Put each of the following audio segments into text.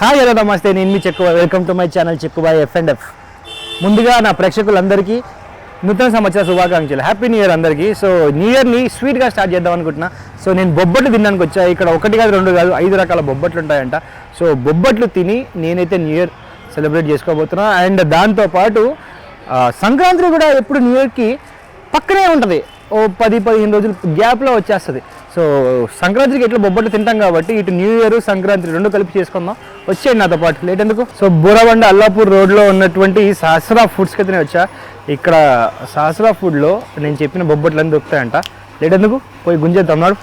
Hi hello నమస్తే. నేను మీ Chekku welcome to my channel Chekku boy F and F ముందుగా నా ప్రేక్షకులందరికీ నూతన సంవత్సర శుభాకాంక్షలు. హ్యాపీ న్యూ ఇయర్ అందరికీ. సో న్యూ ఇయర్ని స్వీట్గా స్టార్ట్ చేద్దాం అనుకుంటున్నా. సో నేను బొబ్బట్లు తినడానికి వచ్చా. ఇక్కడ ఒకటి కాదు రెండు కాదు ఐదు రకాల బొబ్బట్లు ఉంటాయంట. సో బొబ్బట్లు తిని నేనైతే న్యూ ఇయర్ సెలబ్రేట్ చేసుకోబోతున్నా. అండ్ దాంతోపాటు సంక్రాంతి కూడా ఎప్పుడు న్యూ ఇయర్కి పక్కనే ఉంటుంది. ఓ పది పదిహేను రోజులు గ్యాప్లో వచ్చేస్తుంది. సో సంక్రాంతికి ఎట్లా బొబ్బట్లు తింటాం కాబట్టి ఇటు న్యూ ఇయర్ సంక్రాంతి రెండు కలిపి చేసుకుందాం. వచ్చేయండి నాతో పాటు. లేట్ ఎందుకు? సో బూరవండ అల్లాపూర్ రోడ్లో ఉన్నటువంటి సహస్రా ఫుడ్స్కి అయితే నేను వచ్చా. ఇక్కడ సహస్రా ఫుడ్లో నేను చెప్పిన బొబ్బట్లు అన్నీ దొరుకుతాయంట. లేట్ ఎందుకు? పోయి గుంజేద్దాం నాడు.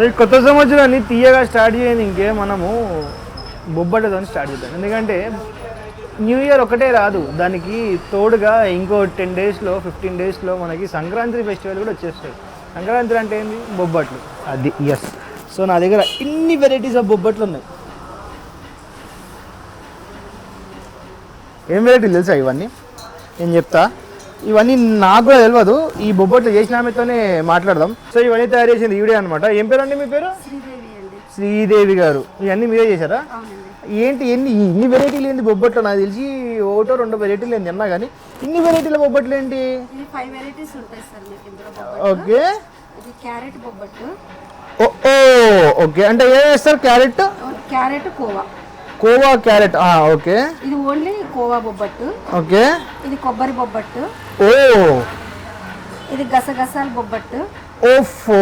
సో ఈ కొత్త సంవత్సరాన్ని తీయగా స్టార్ట్ చేయని ఇంకే మనము బొబ్బట్టతో స్టార్ట్ చేద్దాం. ఎందుకంటే న్యూ ఇయర్ ఒకటే రాదు. దానికి తోడుగా ఇంకో టెన్ డేస్లో ఫిఫ్టీన్ డేస్లో మనకి సంక్రాంతి ఫెస్టివల్ కూడా వచ్చేస్తాయి. సంక్రాంతి అంటే ఏంది? బొబ్బట్లు. అది ఎస్ సో నా దగ్గర ఇన్ని వెరైటీస్ ఆఫ్ బొబ్బట్లు ఉన్నాయి. ఏం వెరైటీలు తెలుసా ఇవన్నీ? నేను చెప్తా? ఇవన్నీ నాకు కూడా తెలియదు ఈ బొబ్బట్లు చేసిన ఆమెతోనే మాట్లాడదాం. సో ఇవన్నీ తయారు చేసింది ఈవిడే అనమాట ఏం పేరు అండి మీ పేరు? శ్రీదేవి గారు. ఇవన్నీ మీరే చేశారా? ఏంటి ఎన్ని ఇన్ని వెరైటీలు ఏంటి బొబ్బట్లు? నాకు తెలిసి ఒకటో రెండో వెరైటీలు ఏంటి అన్నా కానీ. ఇన్ని వెరైటీల బొబ్బట్లు ఏంటి? బొబ్బట్లు. ఓకే. క్యారెట్ బొబ్బట్టు ఓ ఓ ఓకే. అంటే ఏం వేస్తారు carrot? Carrot khoa. Khoa carrot. Okay. ఇది ఓన్లీ కోవా బొబ్బట్టు. ఓకే. ఇది కొబ్బరి బొబ్బట్టు. ఓ. ఇది గసగసాల బొబ్బట్టు. ఓఫో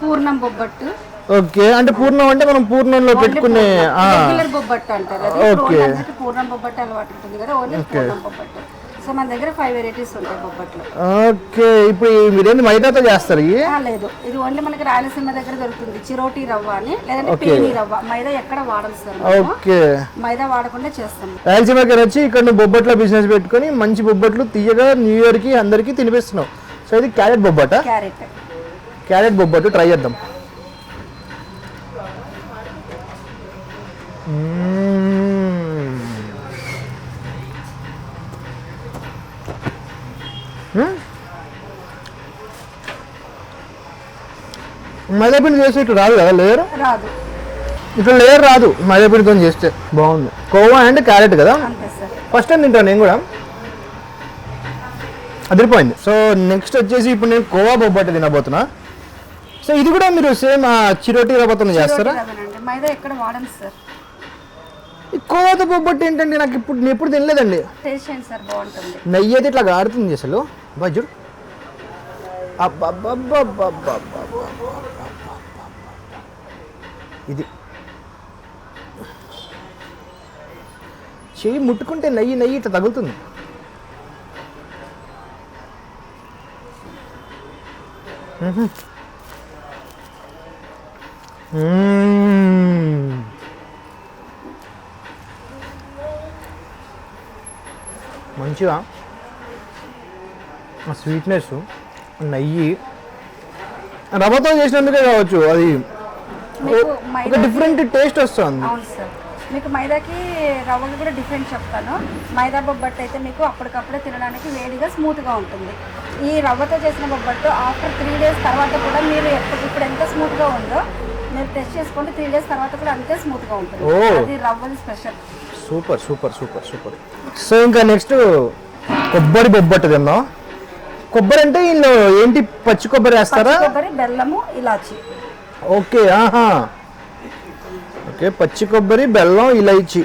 పూర్ణం బొబ్బట్టు. ఓకే. అంటే పూర్ణం అంటే మనం పూర్ణంలో పెట్టుకునే ఆ, రెగ్యులర్ బొబ్బట్టు అంటారు పూర్ణం బొబ్బట్టు అలవాటు ఉంటుంది కదా ఓన్లీ పూర్ణం బొబ్బట్టు. సో మన దగ్గర ఫైవ్ వెరైటీస్ ఉంటాయి బొబ్బట్లు. ఓకే ఇప్పుడు మీరేంది మైదాతో చేస్తారు లేదు. ఇది ఓన్లీ మనకి రాయలసీమ దగ్గర దొరుకుతుంది. చిరోటి రవ్వ అని లేదంటే పేని రవ్వ. మైదా ఎక్కడ వాడదు సార్. ఓకే. మైదా వాడకుండా చేస్తాం. రాయలసీమకి వచ్చి ఇక్కడ నువ్వు బొబ్బట్ల బిజినెస్ పెట్టుకొని మంచి బొబ్బట్లు తీయగా న్యూ ఇయర్కి అందరికీ తినిపిస్తున్నావు. సో ఇది క్యారెట్ బొబ్బట? క్యారెట్. క్యారెట్ బొబ్బట్టు ట్రై చేద్దాం. మైదాపిండి చేస్తే ఇట్లా రాదు కదా లేయర్ రాదు. ఇట్లా లేయర్ రాదు మైదాపిండితో చేస్తే. బాగుంది. కోవా అండ్ క్యారెట్ కదా? ఫస్ట్ టైం తింటాను నేను కూడా. అదిరిపోయింది. సో నెక్స్ట్ వచ్చేసి ఇప్పుడు నేను కోవా బొబ్బట్టు తినబోతున్నా. సో ఇది కూడా మీరు సేమ్ చిరోటి రవ్వతో చేస్తారా? మైదా ఎక్కడ సార్. కోవాతో బొబ్బట్టు ఏంటంటే నాకు ఇప్పుడు నేను ఎప్పుడు తినలేదండి. టేస్ట్ చేయండి సార్ బాగుంటుంది. నెయ్యి అయితే ఇట్లా గారుతుంది అసలు. బజ్జుడు అబ్బబ్బబ్బబ్బబ్బబ్బబ్బ. ఇది చెయ్యి ముట్టుకుంటే నెయ్యి నెయ్యి ఇట్లా తగులుతుంది. మంచిగా ఆ స్వీట్నెస్ నెయ్యి. రవ్వతో చేసినందుకే కావచ్చు అది ఒక డిఫరెంట్ టేస్ట్ వస్తుంది. అవును సార్. మీకు మైదాకి రవ్వకి కూడా డిఫరెంట్ చెప్తాను. మైదా బొబ్బట్టు అయితే మీకు అప్పటికప్పుడే తినడానికి వేడిగా స్మూత్గా ఉంటుంది. ఈ రవ్వతో చేసిన బొబ్బట్టు ఆఫ్టర్ త్రీ డేస్ తర్వాత కూడా మీరు ఎప్పుడు ఇప్పుడు ఎంత స్మూత్గా ఉందో మీరు టెస్ట్ చేసుకోండి. త్రీ డేస్ తర్వాత కూడా అంతే స్మూత్గా ఉంటుంది. అది రవ్వది special super super super super. So ఇంకా నెక్స్ట్ కొబ్బరి బొబ్బట్టు తిన్నాం కొబ్బరి అంటే ఇందులో ఏంటి? పచ్చి కొబ్బరి వేస్తారా? కొబ్బరి బెల్లము ఇలాచి. ఓకే ఆహా. ఓకే పచ్చి కొబ్బరి బెల్లం ఇలైచి.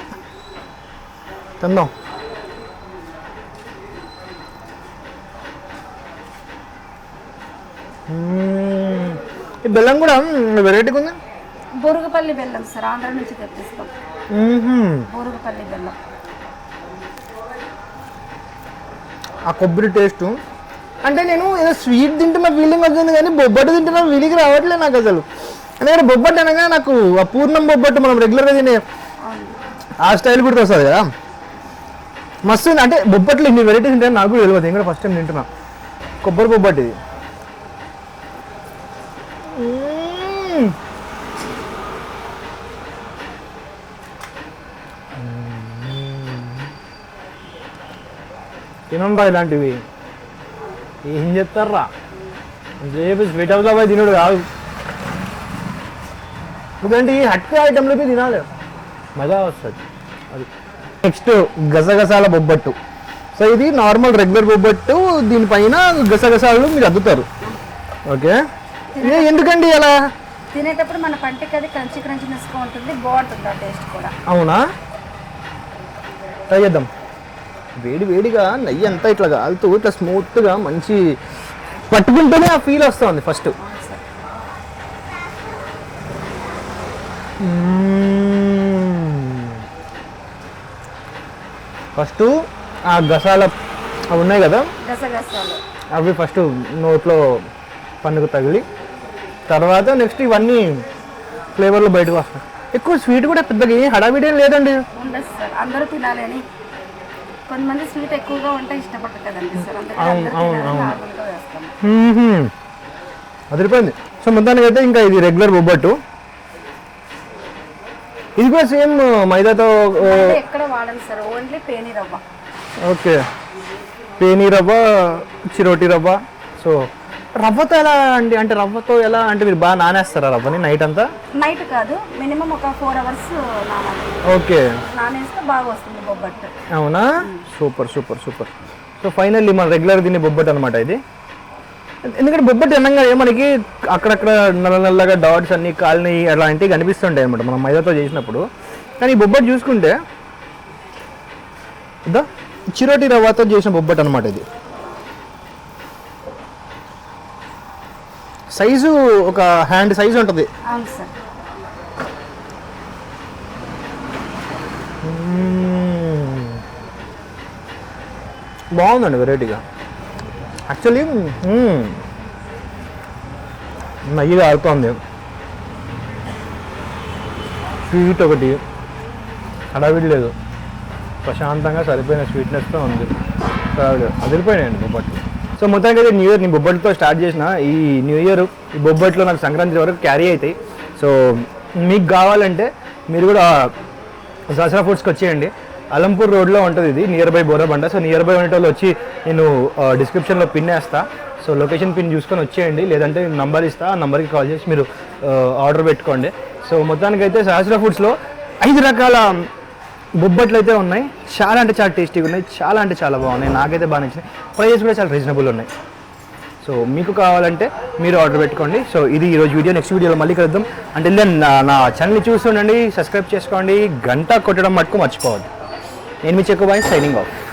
తిన్నాం. మ్మ్. ఈ బెల్లం కూడా వెరైటీగా ఉంది బొరుగుపల్లి బెల్లం సార్ ఆంధ్ర నుంచి తెప్పిస్తాం. బొరుగుపల్లి బెల్లం. ఆ కొబ్బరి టేస్ట్ అంటే నేను ఏదో స్వీట్ తింటున్న ఫీలింగ్ వచ్చింది కానీ బొబ్బట్టు తింటున్న ఫీలింగ్ రావట్లేదు నాకు అసలు. ఎందుకంటే బొబ్బట్టు అనగా నాకు ఆ పూర్ణం బొబ్బట్టు మనం రెగ్యులర్గా తినే ఆ స్టైల్ కూడా వస్తుంది కదా. మస్తు అంటే బొబ్బట్లు ఇన్ని వెరైటీస్ ఉంటాయని నాకు కూడా తెలియదు. నేను ఫస్ట్ టైం తింటున్నా. కొబ్బరి బొబ్బట్టు ఇది. మ్మ్. తినండి ఇలాంటివి. ఏం చెప్తారా రేపు స్వీట్ హౌస్లో పోయి తినడు కాదు. ఎందుకంటే ఈ హట్క ఐటెంలోకి తినాలి. మజా వస్తుంది. అది. నెక్స్ట్ గసగసాల బొబ్బట్టు. సో ఇది నార్మల్ రెగ్యులర్ బొబ్బట్టు దీనిపైన గసగసాలు మీరు అద్దుతారు. ఓకే ఇది ఎందుకండి అలా? తినేటప్పుడు మన పంటికి అది క్రంచి క్రంచినెస్గా ఉంటుంది బాగుంటుంది ఆ టేస్ట్ కూడా. అవునా? ట్రై చేద్దాం. వేడి వేడిగా నెయ్యి అంతా ఇట్లా కాలుతూ ఇట్లా స్మూత్గా మంచి పట్టుకుంటేనే ఆ ఫీల్ వస్తుంది ఫస్ట్ ఫస్ట్ ఆ గసాల అవి ఉన్నాయి కదా? అవి ఫస్ట్ నోట్లో పన్నుకు తగిలి తర్వాత నెక్స్ట్ ఇవన్నీ ఫ్లేవర్లు బయటకు వస్తాయి. ఎక్కువ స్వీట్ కూడా పెద్దగా హడావిడి లేదండి. అందరూ కొంతమంది స్వీట్ ఎక్కువగా ఉంటే ఇష్టపడరు కదండి సార్. అందుకని. అదిరిపోయింది. సో మొత్తానికి అయితే ఇంకా ఇది రెగ్యులర్ బొబ్బట్టు. ఇది కూడా సేమ్ మైదాతో ఎక్కడ వాడను సార్ ఓన్లీ పేని రవ్వ. ఓకే. పేని రవ్వ చిరోటి రవ్వ. సో రవ్వతో ఎలా అండి? అంటే రవ్వతో ఎలా అంటే మీరు బాగా నానేస్తారా రవ్వని నైట్ అంతా? నైట్ కాదు మినిమం ఒక ఫోర్ అవర్స్ నానాలి. ఓకే. నానేస్తే బాగా వస్తుంది బొబ్బట్టు. అవునా? Super super super. So finally మన రెగ్యులర్ తినే బొబ్బట్ అనమాట ఇది. ఎందుకంటే బొబ్బట్ అనగా మనకి అక్కడక్కడ నల్ల నల్లగా డాట్స్ అన్ని కాలనీ అలాంటివి కనిపిస్తుంటాయి అనమాట మనం మైదాతో చేసినప్పుడు. కానీ ఈ బొబ్బట్ చూసుకుంటే చిరోటి రవ్వతో చేసిన బొబ్బట్ అనమాట ఇది. సైజు ఒక హ్యాండ్ సైజు ఉంటుంది. అవును సార్. మ్మ్. బాగుందండి వెరైటీగా. యాక్చువల్లీ మ్మ్. నెయ్యి కారుతోంది స్వీట్ ఒకటి. హడావిడి లేదు ప్రశాంతంగా సరిపోయిన స్వీట్నెస్తో ఉంది. హడావిడి. అదిరిపోయినాయండి బొబ్బట్లు సో మొత్తానికి అయితే న్యూ ఇయర్ నేను బొబ్బట్లతో స్టార్ట్ చేసిన ఈ న్యూ ఇయర్ ఈ బొబ్బట్లో నాకు సంక్రాంతి వరకు క్యారీ అవుతాయి. సో మీకు కావాలంటే మీరు కూడా దసరా ఫుడ్స్కి వచ్చేయండి. అలంపూర్ రోడ్లో ఉంటుంది ఇది near by Borabanda. So near by ఉండేటోళ్ళు వచ్చి నేను డిస్క్రిప్షన్లో పిన్ వేస్తా. సో లొకేషన్ పిన్ చూసుకొని వచ్చేయండి. లేదంటే నేను నంబర్ ఇస్తా. ఆ నంబర్కి కాల్ చేసి మీరు ఆర్డర్ పెట్టుకోండి. సో మొత్తానికి అయితే సహస్ర ఫుడ్స్లో ఐదు రకాల బొబ్బట్లు అయితే ఉన్నాయి. చాలా అంటే చాలా టేస్టీగా ఉన్నాయి. చాలా అంటే చాలా బాగున్నాయి. నాకైతే బాగా నచ్చినాయి. ప్రైజెస్ కూడా చాలా రీజనబుల్ ఉన్నాయి. సో మీకు కావాలంటే మీరు ఆర్డర్ పెట్టుకోండి. సో ఇది ఈరోజు వీడియో నెక్స్ట్ వీడియోలో మళ్ళీ కలుద్దాం. అంటే నా నా ఛానల్ని చూస్తుండండి సబ్స్క్రైబ్ చేసుకోండి. గంట కొట్టడం మటుకు మర్చిపోవద్దు. నేను మీ చెక్కు బాయ్ సైనింగ్ ఆఫ్